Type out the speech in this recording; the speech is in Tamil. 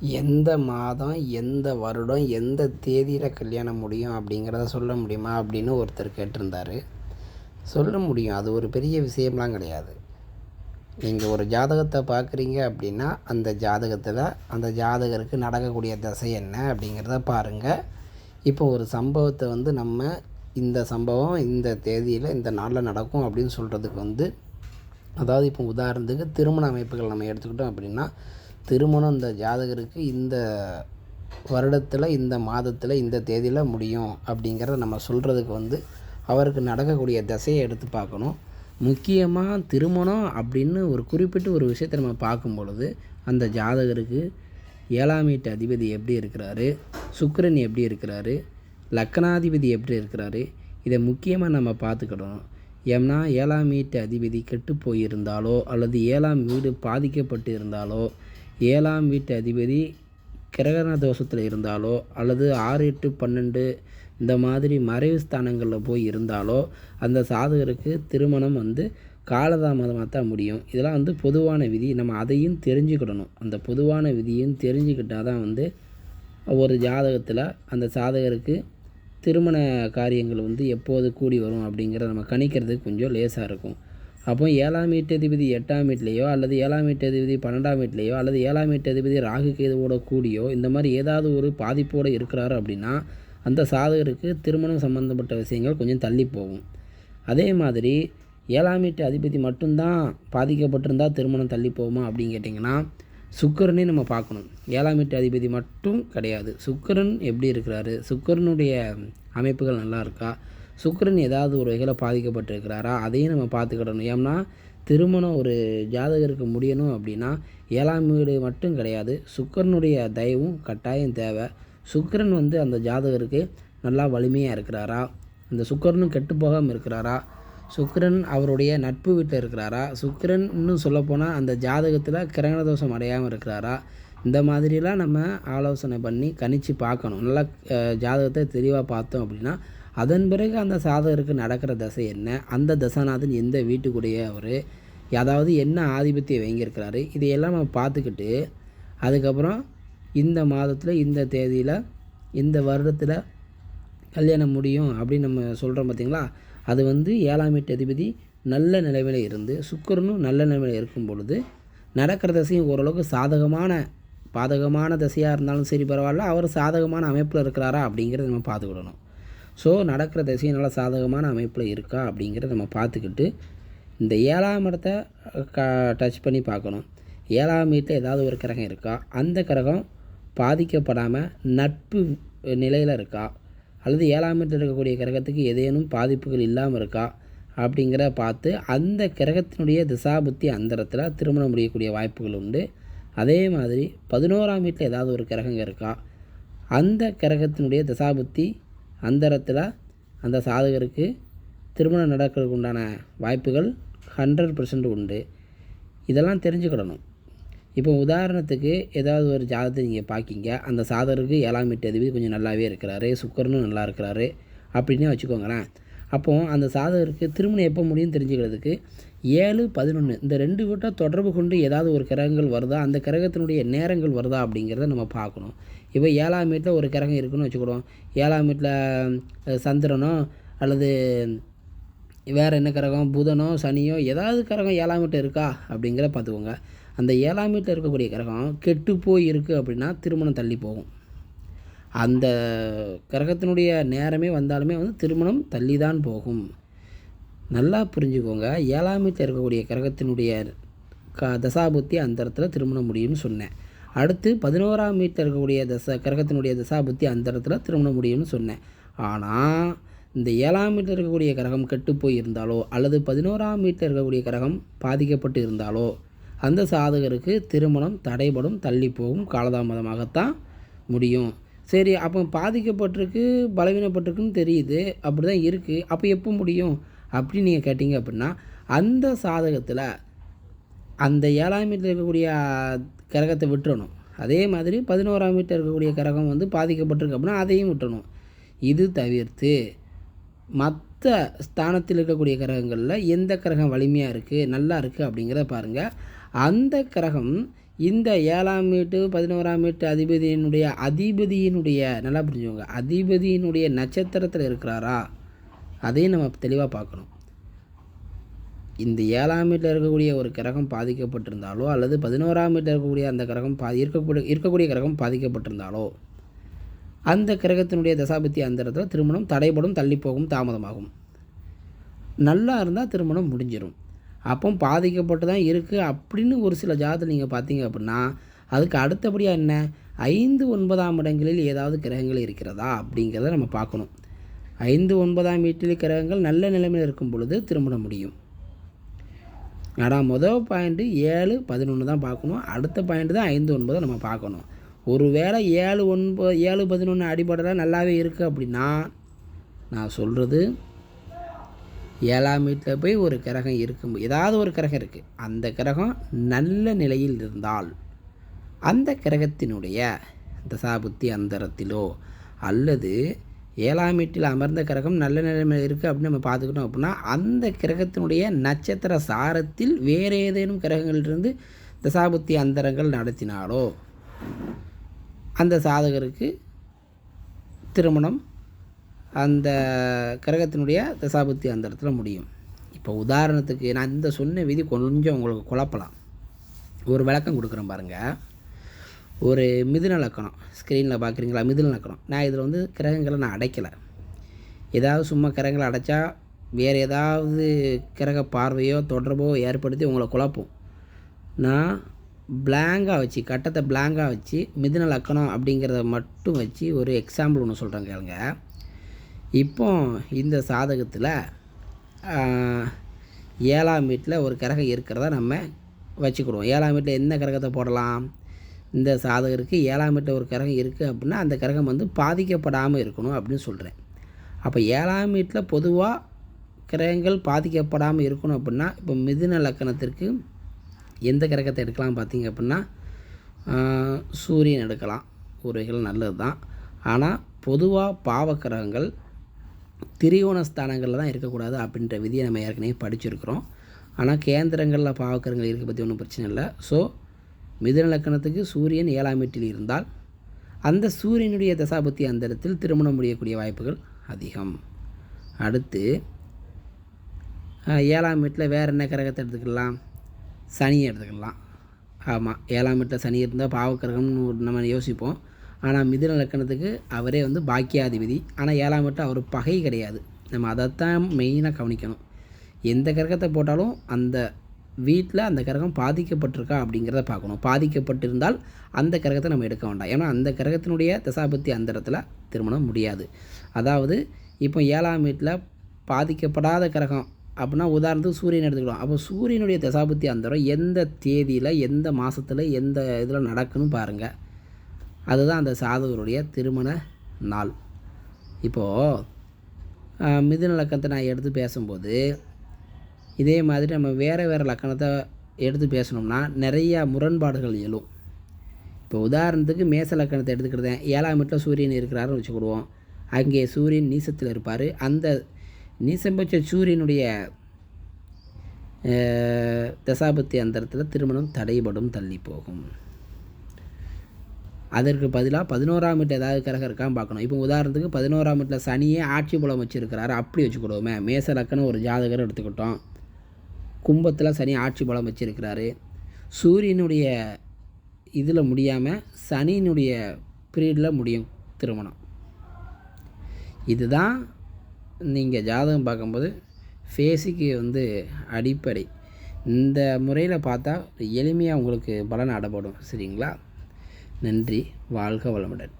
எந்த மாதம் எந்த வருடம் எந்த தேதியில் கல்யாணம் முடியும் அப்படிங்கிறத சொல்ல முடியுமா அப்படின்னு ஒருத்தர் கேட்டிருந்தார். சொல்ல முடியும். அது ஒரு பெரிய விஷயம்லாம் கிடையாது. நீங்கள் ஒரு ஜாதகத்தை பார்க்குறீங்க அப்படின்னா அந்த ஜாதகத்தில் அந்த ஜாதகருக்கு நடக்கக்கூடிய தசை என்ன அப்படிங்கிறத பாருங்கள் இப்போ ஒரு சம்பவத்தை வந்து நம்ம இந்த சம்பவம் இந்த தேதியில் இந்த நாளில் நடக்கும் அப்படின்னு சொல்கிறதுக்கு வந்து அதாவது இப்போ உதாரணத்துக்கு திருமண அமைப்புகள் நம்ம எடுத்துக்கிட்டோம் அப்படின்னா திருமணம் இந்த ஜாதகருக்கு இந்த வருடத்தில் இந்த மாதத்தில் இந்த தேதியில் முடியும் அப்படிங்கிறத நம்ம சொல்கிறதுக்கு வந்து அவருக்கு நடக்கக்கூடிய தசையை எடுத்து பார்க்கணும். முக்கியமாக திருமணம் அப்படின்னு ஒரு குறிப்பிட்ட ஒரு விஷயத்தை நம்ம பார்க்கும் பொழுது அந்த ஜாதகருக்கு ஏழாம் வீட்டு அதிபதி எப்படி இருக்கிறாரு சுக்கரன் எப்படி இருக்கிறாரு லக்கணாதிபதி எப்படி இருக்கிறாரு இதை முக்கியமாக நம்ம பார்த்துக்கிடணும் ஏன்னா ஏழாம் வீட்டு அதிபதி கெட்டு போயிருந்தாலோ அல்லது ஏழாம் வீடு பாதிக்கப்பட்டு இருந்தாலோ ஏழாம் வீட்டு அதிபதி கிரகண தோஷத்தில் இருந்தாலோ அல்லது ஆறு எட்டு பன்னெண்டு இந்த மாதிரி மறைவு ஸ்தானங்களில் போய் இருந்தாலோ அந்த சாதகருக்கு திருமணம் வந்து காலதாமதமாக தான் முடியும். இதெல்லாம் வந்து பொதுவான விதி. நம்ம அதையும் தெரிஞ்சுக்கிடணும். அந்த பொதுவான விதியும் தெரிஞ்சுக்கிட்டால் தான் வந்து ஒரு ஜாதகத்தில் அந்த சாதகருக்கு திருமண காரியங்கள் வந்து எப்போது கூடி வரும் அப்படிங்கிறத நம்ம கணிக்கிறதுக்கு கொஞ்சம் லேசாக இருக்கும். அப்போ ஏழாம் வீட்டதிபதி எட்டாம் வீட்லேயோ அல்லது ஏழாம் வீட்டதிபதி பன்னெண்டாம் வீட்லேயோ அல்லது ஏழாம் வீட்டதிபதி ராகு கேதுவோட கூடியோ இந்த மாதிரி ஏதாவது ஒரு பாதிப்போடு இருக்கிறாரு அப்படின்னா அந்த சாதகருக்கு திருமணம் சம்மந்தப்பட்ட விஷயங்கள் கொஞ்சம் தள்ளி போகும். அதே மாதிரி ஏழாம் வீட்டு அதிபதி மட்டும்தான் பாதிக்கப்பட்டிருந்தால் திருமணம் தள்ளி போகுமா அப்படின்னு கேட்டிங்கன்னா சுக்கரனே நம்ம பார்க்கணும். ஏழாம் வீட்டு அதிபதி மட்டும் கிடையாது. சுக்கரன் எப்படி இருக்கிறாரு? சுக்கரனுடைய அமைப்புகள் நல்லா இருக்கா? சுக்கரன் ஏதாவது ஒரு வகையில் பாதிக்கப்பட்டிருக்கிறாரா? அதையும் நம்ம பார்த்துக்கிடணும். ஏன்னா திருமணம் ஒரு ஜாதகருக்கு முடியணும் அப்படின்னா ஏழாம் வீடு மட்டும் கிடையாது. சுக்கரனுடைய தயவும் கட்டாயம் தேவை. சுக்கரன் வந்து அந்த ஜாதகருக்கு நல்லா வலிமையாக இருக்கிறாரா? அந்த சுக்கரனும் கெட்டு போகாமல் இருக்கிறாரா? சுக்கரன் அவருடைய நட்பு வீட்டில் இருக்கிறாரா? சுக்கரன் இன்னும் சொல்லப்போனால் அந்த ஜாதகத்தில் கிரகண தோஷம் அடையாமல் இருக்கிறாரா? இந்த மாதிரிலாம் நம்ம ஆலோசனை பண்ணி கணித்து பார்க்கணும். நல்லா ஜாதகத்தை தெளிவாக பார்த்தோம் அப்படின்னா அதன் பிறகு அந்த சாதகருக்கு நடக்கிற தசை என்ன? அந்த தசாநாதன் எந்த வீட்டுக்குடைய அவர்? அதாவது என்ன ஆதிபத்தியம் வாங்கியிருக்கிறாரு இதையெல்லாம் நம்ம பார்த்துக்கிட்டு அதுக்கப்புறம் இந்த மாதத்தில் இந்த தேதியில் இந்த வருடத்தில் கல்யாணம் முடியும் அப்படின்னு நம்ம சொல்கிறோம் பார்த்திங்களா அது வந்து ஏழாம் வீட்டு அதிபதி நல்ல நிலைமையில் இருந்து சுக்கரனும் நல்ல நிலைமையில் இருக்கும் பொழுது நடக்கிற தசையும் ஓரளவுக்கு சாதகமான பாதகமான தசையாக இருந்தாலும் சரி பரவாயில்ல அவர் சாதகமான அமைப்பில் இருக்கிறாரா அப்படிங்கிறத நம்ம பார்த்துக்கிடணும். ஸோ நடக்கிற திசையும் நல்ல சாதகமான அமைப்பில் இருக்கா அப்படிங்கிறத நம்ம பார்த்துக்கிட்டு இந்த ஏழாம் இடத்த க டச் பண்ணி பார்க்கணும். ஏழாம் வீட்டில் ஏதாவது ஒரு கிரகம் இருக்கா? அந்த கிரகம் பாதிக்கப்படாமல் நட்பு நிலையில் இருக்கா? அல்லது ஏழாம் வீட்டில் இருக்கக்கூடிய கிரகத்துக்கு ஏதேனும் பாதிப்புகள் இல்லாமல் இருக்கா? அப்படிங்கிற பார்த்து அந்த கிரகத்தினுடைய திசாபுத்தி அந்தரத்தில் திருமணம் முடியக்கூடிய வாய்ப்புகள் உண்டு. அதே மாதிரி பதினோராம் வீட்டில் ஏதாவது ஒரு கிரகங்க இருக்கா? அந்த கிரகத்தினுடைய திசாபுத்தி அந்தரத்தில் அந்த சாதகருக்கு திருமணம் நடக்கிறதுக்கு உண்டான வாய்ப்புகள் ஹண்ட்ரட் பர்சன்ட் உண்டு. இதெல்லாம் தெரிஞ்சுக்கிடணும். இப்போ உதாரணத்துக்கு ஏதாவது ஒரு ஜாதகத்தை நீங்கள் பார்க்கிங்க அந்த சாதகருக்கு ஏழாம் வீட்டு அதிபதி கொஞ்சம் நல்லாவே இருக்கிறாரு சுக்கரனும் நல்லா இருக்கிறாரு அப்படின்னே வச்சுக்கோங்களேன். அப்போது அந்த சாதகருக்கு திருமணம் எப்போ முடியும் தெரிஞ்சுக்கிறதுக்கு ஏழு பதினொன்று இந்த ரெண்டு வீட்டை தொடர்பு கொண்டு ஏதாவது ஒரு கிரகங்கள் வருதா? அந்த கிரகத்தினுடைய நேரங்கள் வருதா அப்படிங்கிறத நம்ம பார்க்கணும். இப்போ ஏழாம் வீட்டில் ஒரு கிரகம் இருக்குன்னு வச்சுக்கிடுவோம். ஏழாம் வீட்டில் சந்திரனோ அல்லது வேறு என்ன கிரகம்? புதனோ சனியோ ஏதாவது கிரகம் ஏழாம் வீட்டில் இருக்கா அப்படிங்கிற பார்த்துக்கோங்க. அந்த ஏழாம் வீட்டில் இருக்கக்கூடிய கிரகம் கெட்டு போய் இருக்குது அப்படின்னா திருமணம் தள்ளி போகும். அந்த கிரகத்தினுடைய நேரமே வந்தாலுமே வந்து திருமணம் தள்ளி தான் போகும். நல்லா புரிஞ்சுக்கோங்க. ஏழாம் வீட்டில் இருக்கக்கூடிய கிரகத்தினுடைய க தசாபுத்தி அந்த இடத்துல திருமணம் முடியும்னு சொன்னேன். அடுத்து பதினோராம் வீட்டில் இருக்கக்கூடிய தசா கிரகத்தினுடைய தசாபுத்தி அந்த இடத்துல திருமணம் முடியும்னு சொன்னேன். ஆனால் இந்த ஏழாம் வீட்டில் இருக்கக்கூடிய கிரகம் கெட்டு போய் இருந்தாலோ அல்லது பதினோராம் வீட்டில் இருக்கக்கூடிய கிரகம் பாதிக்கப்பட்டு இருந்தாலோ அந்த சாதகருக்கு திருமணம் தடைபடும் தள்ளி போகும் காலதாமதமாகத்தான் முடியும். சரி அப்போ பாதிக்கப்பட்டிருக்கு பலவீனப்பட்டிருக்குன்னு தெரியுது அப்படி தான் இருக்குது அப்போ எப்போ முடியும்? அப்படின்னு நீங்கள் கேட்டிங்க அப்படின்னா அந்த சாதகத்தில் அந்த ஏழாம் வீட்டில் இருக்கக்கூடிய கிரகத்தை விட்டுறணும். அதே மாதிரி பதினோராம் வீட்டில் இருக்கக்கூடிய கிரகம் வந்து பாதிக்கப்பட்டிருக்கு அப்படின்னா அதையும் விட்டுறணும். இது தவிர்த்து மற்ற ஸ்தானத்தில் இருக்கக்கூடிய கிரகங்களில் எந்த கிரகம் வலிமையாக இருக்குது நல்லா இருக்குது அப்படிங்கிறத பாருங்கள் அந்த கிரகம் இந்த ஏழாம் வீட்டு பதினோராம் வீட்டு அதிபதியினுடைய அதிபதியினுடைய நல்லா புரிஞ்சுக்கோங்க அதிபதியினுடைய நட்சத்திரத்தில் இருக்கிறாரா? அதையும் நம்ம தெளிவாக பார்க்கணும். இந்த ஏழாம் வீட்டில் இருக்கக்கூடிய ஒரு கிரகம் பாதிக்கப்பட்டிருந்தாலோ அல்லது பதினோராம் வீட்டில் இருக்கக்கூடிய அந்த கிரகம் பா இருக்கக்கூடிய இருக்கக்கூடிய கிரகம் பாதிக்கப்பட்டிருந்தாலோ அந்த கிரகத்தினுடைய தசாபத்தி அந்தரத்தில் திருமணம் தடைபடும் தள்ளிப்போகும் தாமதமாகும். நல்லா இருந்தால் திருமணம் முடிஞ்சிடும் அப்போ பாதிக்கப்பட்டு தான் இருக்குது அப்படின்னு ஒரு சில ஜாதத்தில் நீங்கள் பார்த்தீங்க அப்படின்னா அதுக்கு அடுத்தபடியாக என்ன? ஐந்து ஒன்பதாம் இடங்களில் ஏதாவது கிரகங்கள் இருக்கிறதா அப்படிங்கிறத நம்ம பார்க்கணும். ஐந்து ஒன்பதாம் வீட்டில் கிரகங்கள் நல்ல நிலைமையில் இருக்கும் பொழுது திருமணம் முடியும். ஆனால் முதல் பாயிண்ட்டு ஏழு பதினொன்று தான் பார்க்கணும். அடுத்த பாயிண்ட் தான் ஐந்து ஒன்பதை நம்ம பார்க்கணும். ஒரு வேளை ஏழு ஒன்பது ஏழு பதினொன்று அடிப்படையில் நல்லாவே இருக்குது அப்படின்னா நான் சொல்கிறது ஏழாம் வீட்டில் போய் ஒரு கிரகம் இருக்கும் ஏதாவது ஒரு கிரகம் இருக்குது அந்த கிரகம் நல்ல நிலையில் இருந்தால் அந்த கிரகத்தினுடைய தசாபுத்தி அந்தரத்திலோ அல்லது ஏழாம் வீட்டில் அமர்ந்த கிரகம் நல்ல நிலைமையில் இருக்குது அப்படின்னு நம்ம பார்த்துக்கிட்டோம் அப்படின்னா அந்த கிரகத்தினுடைய நட்சத்திர சாரத்தில் வேறு ஏதேனும் கிரகங்களிலிருந்து தசாபுத்தி அந்தரங்கள் நடத்தினாலோ அந்த சாதகருக்கு திருமணம் அந்த கிரகத்தினுடைய தசாபுத்தி அந்தரத்தில் முடியும். இப்போ உதாரணத்துக்கு நான் இந்த சொன்ன விதி கொஞ்சம் உங்களுக்கு குழப்பலாம். ஒரு விளக்கம் கொடுக்குறேன் பாருங்கள் ஒரு மிதுன லக்கணம். ஸ்க்ரீனில் பார்க்குறீங்களா? மிதுன லக்கணம். நான் இதில் வந்து கிரகங்களை நான் அடைக்கலை. ஏதாவது சும்மா கிரகங்களை அடைச்சா வேறு ஏதாவது கிரக பார்வையோ தொடர்போ ஏற்படுத்தி உங்களை குழப்பும். நான் பிளாங்காக வச்சு கட்டத்தை பிளாங்காக வச்சு மிதுன லக்கணம் அப்படிங்கிறத மட்டும் வச்சு ஒரு எக்ஸாம்பிள் ஒன்று சொல்கிறேன் கேளுங்க. இப்போ இந்த சாதகத்தில் ஏழாம் வீட்டில் ஒரு கிரகம் இருக்கிறத நம்ம வச்சுக்கிடுவோம். ஏழாம் வீட்டில் என்ன கிரகத்தை போடலாம்? இந்த சாதகருக்கு ஏழாம் வீட்டில் ஒரு கிரகம் இருக்குது அப்படின்னா அந்த கிரகம் வந்து பாதிக்கப்படாமல் இருக்கணும் அப்படின்னு சொல்கிறேன். அப்போ ஏழாம் வீட்டில் பொதுவாக கிரகங்கள் பாதிக்கப்படாமல் இருக்கணும் அப்படின்னா இப்போ மிதுன லக்கணத்திற்கு எந்த கிரகத்தை எடுக்கலாம் பார்த்தீங்க அப்படின்னா சூரியன் எடுக்கலாம். ஒரு வகையில் நல்லது தான். ஆனால் பொதுவாக பாவக்கிரகங்கள் திரிகோண ஸ்தானங்களில் தான் இருக்கக்கூடாது அப்படின்ற விதியை நம்ம ஏற்கனவே படிச்சிருக்கிறோம். ஆனால் கேந்திரங்களில் பாவக்கிரகங்கள் இருக்க பற்றி ஒன்றும் பிரச்சனை இல்லை. ஸோ மிதுன லக்கணத்துக்கு சூரியன் ஏழாம் வீட்டில் இருந்தால் அந்த சூரியனுடைய தசாபத்தி அந்த இடத்தில் திருமணம் முடியக்கூடிய வாய்ப்புகள் அதிகம். அடுத்து ஏழாம் வீட்டில் வேறு என்ன கிரகத்தை எடுத்துக்கலாம்? சனியை எடுத்துக்கலாம். ஆமாம் ஏழாம் வீட்டில் சனி இருந்தால் பாவக்கிரகம்னு நம்ம யோசிப்போம். ஆனால் மிதுன லக்கணத்துக்கு அவரே வந்து பாக்கியாதிபதி. ஆனால் ஏழாம் வீட்டில் அவர் பகை கிடையாது. நம்ம அதைத்தான் மெயினாக கவனிக்கணும். எந்த கிரகத்தை போட்டாலும் அந்த வீட்டில் அந்த கிரகம் பாதிக்கப்பட்டிருக்கா அப்படிங்கிறத பார்க்கணும். பாதிக்கப்பட்டிருந்தால் அந்த கிரகத்தை நம்ம எடுக்க வேண்டாம். ஏன்னா அந்த கிரகத்தினுடைய தசாபத்தி அந்த இடத்துல திருமணம் முடியாது. அதாவது இப்போ ஏழாம் வீட்டில் பாதிக்கப்படாத கிரகம் அப்படின்னா உதாரணத்துக்கு சூரியன் எடுத்துக்கலாம் அப்போ சூரியனுடைய தசாபத்தி அந்தரம் எந்த தேதியில் எந்த மாதத்தில் எந்த இதில் நடக்குன்னு பாருங்கள் அதுதான் அந்த சாதகருடைய திருமண நாள். இப்போது மிதுநலக்கத்தை நான் எடுத்து பேசும்போது இதே மாதிரி நம்ம வேறு வேறு லக்கணத்தை எடுத்து பேசணும்னா நிறையா முரண்பாடுகள் எழும். இப்போ உதாரணத்துக்கு மேச லக்கணத்தை எடுத்துக்கிட்டேன் ஏழாம் வீட்டில் சூரியன் இருக்கிறாருன்னு வச்சுக்கிடுவோம். அங்கே சூரியன் நீசத்தில் இருப்பார். அந்த நீசம் பெற்ற சூரியனுடைய தசாபத்தி அந்தரத்தில் திருமணம் தடைபடும் தள்ளி போகும். அதற்கு பதிலாக பதினோராம் வீட்டில் ஏதாவது கிரகம் இருக்கான்னு பார்க்கணும். இப்போ உதாரணத்துக்கு பதினோராம் வீட்டில் சனியே ஆட்சி புலம் வச்சுருக்கிறாரு. அப்படி வச்சுக்கிடுவோமே. மேச லக்கணம் ஒரு ஜாதகரை எடுத்துக்கிட்டோம். கும்பத்தில் சனி ஆட்சி பலம் வச்சுருக்கிறாரு. சூரியனுடைய இதில் முடியாமல் சனியினுடைய பீரியடில் முடியும் திருமணம். இதுதான் நீங்கள் ஜாதகம் பார்க்கும்போது ஃபேஸுக்கு வந்து அடிப்படை. இந்த முறையில் பார்த்தா எளிமையாக உங்களுக்கு பலன் அடப்படும் சரிங்களா? நன்றி. வாழ்க வளமுடன்.